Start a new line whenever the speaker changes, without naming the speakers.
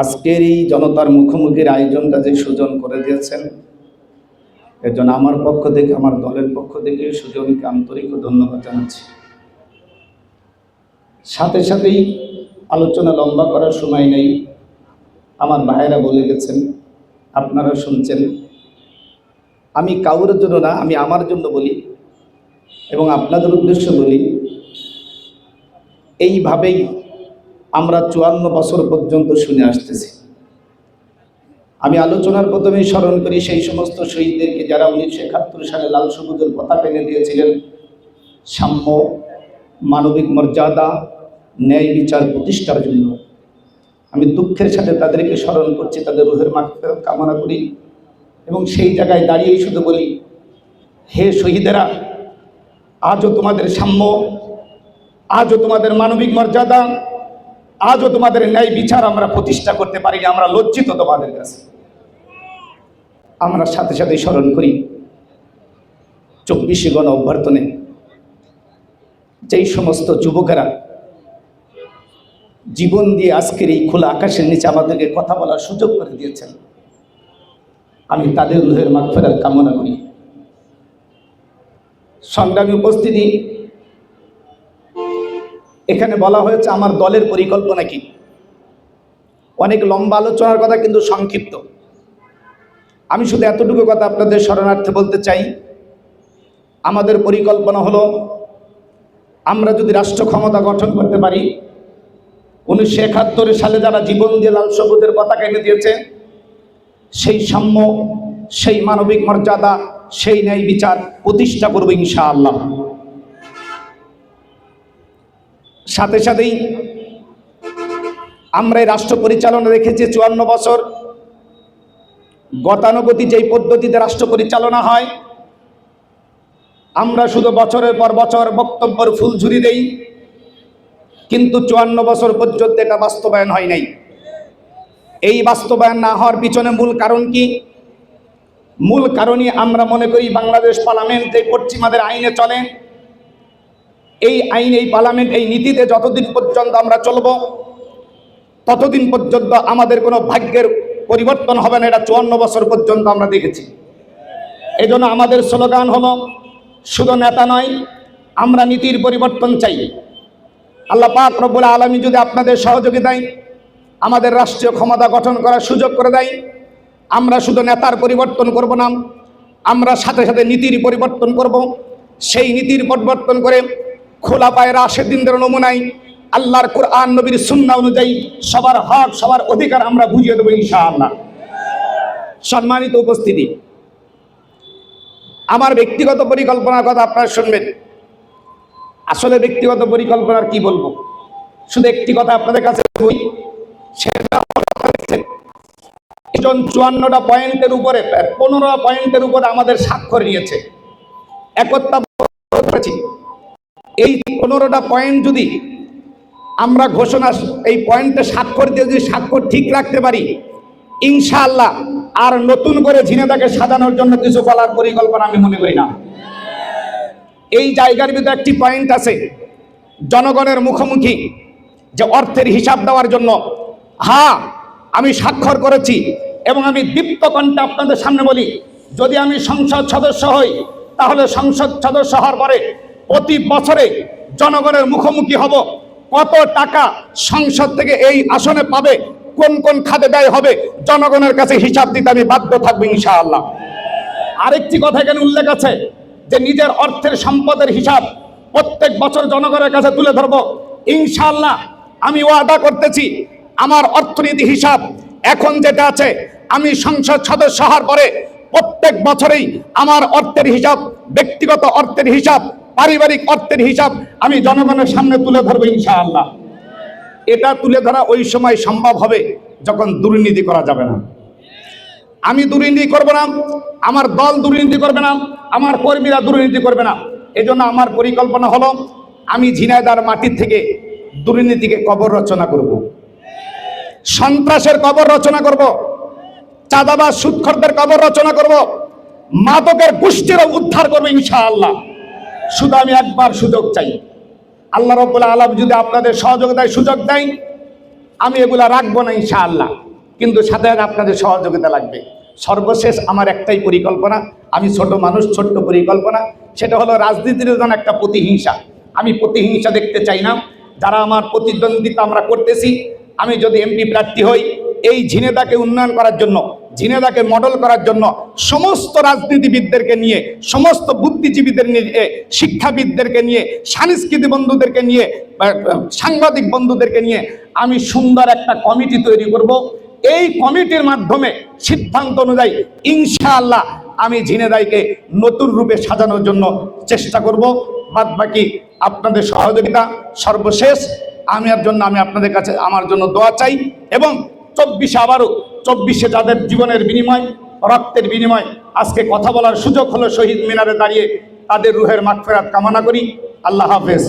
আজকের এই জনতার মুখোমুখির আয়োজনটা যে সুজন করে দিয়েছেন এর জন্য আমার পক্ষ থেকে, আমার দলের পক্ষ থেকে সুজনকে আন্তরিক ধন্যবাদ জানাচ্ছি। সাথে সাথেই আলোচনা লম্বা করার সময় নেই। আমার ভাইয়েরা বলে গেছেন, আপনারা শুনছেন। আমি কাউর জন্য না, আমি আমার জন্য বলি এবং আপনাদের উদ্দেশ্য বলি, এইভাবেই আমরা চুয়ান্ন বছর পর্যন্ত শুনে আসতেছি। আমি আলোচনার প্রথমেই স্মরণ করি সেই সমস্ত শহীদদেরকে যারা উনিশশো একাত্তর সালে লাল সবুজের পতাকা এনে দিয়েছিলেন। সাম্য, মানবিক মর্যাদা, ন্যায় বিচার প্রতিষ্ঠার জন্য। আমি দুঃখের সাথে তাদেরকে স্মরণ করছি, তাদের রোহের মাগফিরাত কামনা করি এবং সেই জায়গায় দাঁড়িয়েই শুধু বলি, হে শহীদেরা, আজও তোমাদের সাম্য, আজও তোমাদের মানবিক মর্যাদা আজও তোমাদের ন্যায় বিচার আমরা প্রতিষ্ঠা করতে পারি আমরা লজ্জিত তোমাদের কাছে। আমরা সাথে সাথে স্মরণ করি, চব্বিশে গণ অভ্যর্থনে যেই সমস্ত যুবকেরা জীবন দিয়ে আজকের এই খোলা আকাশের নিচে আমাদেরকে কথা বলার সুযোগ করে দিয়েছেন, আমি তাদের রুহের মাগফেরাত কামনা করি। সংগ্রামী উপস্থিতি এখানে বলা হয়েছে আমার দলের পরিকল্পনা কি? অনেক লম্বা আলোচনার কথা কিন্তু সংক্ষিপ্ত। আমি শুধু এতটুকু কথা আপনাদের শরণার্থে বলতে চাই, আমাদের পরিকল্পনা হলো, আমরা যদি রাষ্ট্র ক্ষমতা গঠন করতে পারি, উনিশশো একাত্তর সালে যারা জীবন দিয়ে লাল সবুজের পতাকা এনে দিয়েছে, সেই সাম্য, সেই মানবিক মর্যাদা, সেই ন্যায় বিচার প্রতিষ্ঠা করব ইনশাআল্লাহ। সাথে সাথেই আমরা এই রাষ্ট্র পরিচালনা রেখেছি চুয়ান্ন বছর। গতানুগতি যেই পদ্ধতিতে রাষ্ট্র পরিচালনা হয়, আমরা শুধু বছরের পর বছর বক্তব্যের ফুল ঝুরি দেই, কিন্তু চুয়ান্ন বছর পর্যন্ত এটা বাস্তবায়ন হয় নাই। এই বাস্তবায়ন না হওয়ার পিছনে মূল কারণ কি? মূল কারণই আমরা মনে করি বাংলাদেশ পার্লামেন্ট পশ্চিমাদের আইনে চলে এই আইন, এই পার্লামেন্ট, এই নীতিতে যতদিন পর্যন্ত আমরা চলব, ততদিন পর্যন্ত আমাদের কোনো ভাগ্যের পরিবর্তন হবে না, এটা চুয়ান্ন বছর পর্যন্ত আমরা দেখেছি। এই আমাদের স্লোগান হলো, শুধু নেতা নয়, আমরা নীতির পরিবর্তন চাই। আল্লাহ পাক রব্বুল আলমী যদি আপনাদের সহযোগিতায় আমাদের রাষ্ট্রীয় ক্ষমতা গঠন করার সুযোগ করে দেয় আমরা শুধু নেতার পরিবর্তন করব না, আমরা সাথে সাথে নীতির পরিবর্তন করব। সেই নীতির পরিবর্তন করে খোলা পায়ের আশেদিনদের নমুনায়। আল্লাহর কোরআন, নবীর সুন্না অনুযায়ী সবার হক, সবার অধিকার আমরা বুঝিয়ে দেবো ইনশাআল্লাহ। সম্মানিত উপস্থিতি, আমার ব্যক্তিগত পরিকল্পনার কথা আপনারা শুনবেন। আসলে ব্যক্তিগত পরিকল্পনার কি বলব? শুধু একটি কথা আপনাদের কাছে বই সেটা চুয়ান্নটা পয়েন্টের উপরে, পনেরো পয়েন্টের উপরে আমাদের স্বাক্ষর নিয়েছে। একতা করেছি এই পনেরোটা পয়েন্ট যদি আমরা ঘোষণা এই পয়েন্টে স্বাক্ষর দিয়ে যদি স্বাক্ষর ঠিক রাখতে পারি, ইনশাআল্লাহ আর নতুন করে ঝিনেদাকে সাজানোর জন্য কিছু বলার পরিকল্পনা আমি মনে করি না। এই জায়গার ভিতরে একটি পয়েন্ট আছে, জনগণের মুখোমুখি যে অর্থের হিসাব দেওয়ার জন্য। হ্যাঁ আমি স্বাক্ষর করেছি এবং আমি দীপ্ত কণ্ঠে আপনাদের সামনে বলি, যদি আমি সংসদ সদস্য হই, তাহলে সংসদ সদস্য হওয়ার পরে প্রতি বছরে জনগণের মুখোমুখি হব। কত টাকা সংসদ থেকে এই আসনে পাবে, কোন কোন খাতে ব্যয় হবে, জনগণের কাছে হিসাব দিতে আমি বাধ্য থাকব ইনশাআল্লাহ। আরেকটি কথা এখানে উল্লেখ আছে, যে নিজের অর্থের সম্পদের হিসাব প্রত্যেক বছর জনগণের কাছে তুলে ধরবো। ইনশাআল্লাহ আমি ওয়াদা করতেছি, আমার অর্থনীতি হিসাব এখন যেটা আছে, আমি সংসদ সদস্য হওয়ার পরে প্রত্যেক বছরেই আমার অর্থের হিসাব, ব্যক্তিগত অর্থের হিসাব পারিবারিক অর্থের হিসাব আমি জনগণের সামনে তুলে ধরবো ইনশাআল্লাহ এটা তুলে ধরা ওই সময় সম্ভব হবে যখন দুর্নীতি করা যাবে না আমি দুর্নীতি করব না, আমার দল দুর্নীতি করবে না, আমার কর্মীরা দুর্নীতি করবে না এজন্য আমার পরিকল্পনা হলো, আমি ঝিনাইদার মাটির থেকে দুর্নীতিকে কবর রচনা করব। সন্ত্রাসের কবর রচনা করব। চাঁদাবাজ সুৎখরদের কবর রচনা করব। মাদকের গোষ্ঠীরও উদ্ধার করব ইনশাআল্লাহ শুধু আমি একবার সুযোগ চাই। আল্লাহ রব্বুল আলম যদি আপনাদের সহযোগিতায় সুযোগ দেয়, আমি এগুলা রাখব না ইনশাআল্লাহ। কিন্তু সাথে আপনাদের সহযোগিতা লাগবে। সর্বশেষ আমার একটাই পরিকল্পনা, আমি ছোট মানুষ, ছোট্ট পরিকল্পনা, সেটা হলো রাজনীতির যেন একটা প্রতিহিংসা। আমি প্রতিহিংসা দেখতে চাই না। যারা আমার প্রতিদ্বন্দ্বিতা আমরা করতেছি, আমি যদি এমপি প্রার্থী হই, এই ঝিনেদাকে উন্নয়ন করার জন্য ঝিনেদাকে মডেল করার জন্য সমস্ত রাজনীতিবিদদেরকে নিয়ে, সমস্ত বুদ্ধিজীবীদের নিয়ে শিক্ষাবিদদেরকে নিয়ে, সাংস্কৃতিক বন্ধুদেরকে নিয়ে সাংবাদিক বন্ধুদেরকে নিয়ে আমি সুন্দর একটা কমিটি তৈরি করব। এই কমিটির মাধ্যমে সিদ্ধান্ত অনুযায়ী ইনশাআল্লাহ আমি ঝিনেদাইকে নতুন রূপে সাজানোর জন্য চেষ্টা করব। বাদ বাকি আপনাদের সহযোগিতা সর্বশেষ। আমি আর জন্য, আমি আপনাদের কাছে, আমার জন্য দোয়া চাই এবং চব্বিশে আবারও চব্বিশে যাদের জীবনের বিনিময়, রক্তের বিনিময়, আজকে কথা বলার সুযোগ হলো শহীদ মিনারে দাঁড়িয়ে তাদের রুহের মাগফেরাত কামনা করি। আল্লাহ হাফেজ।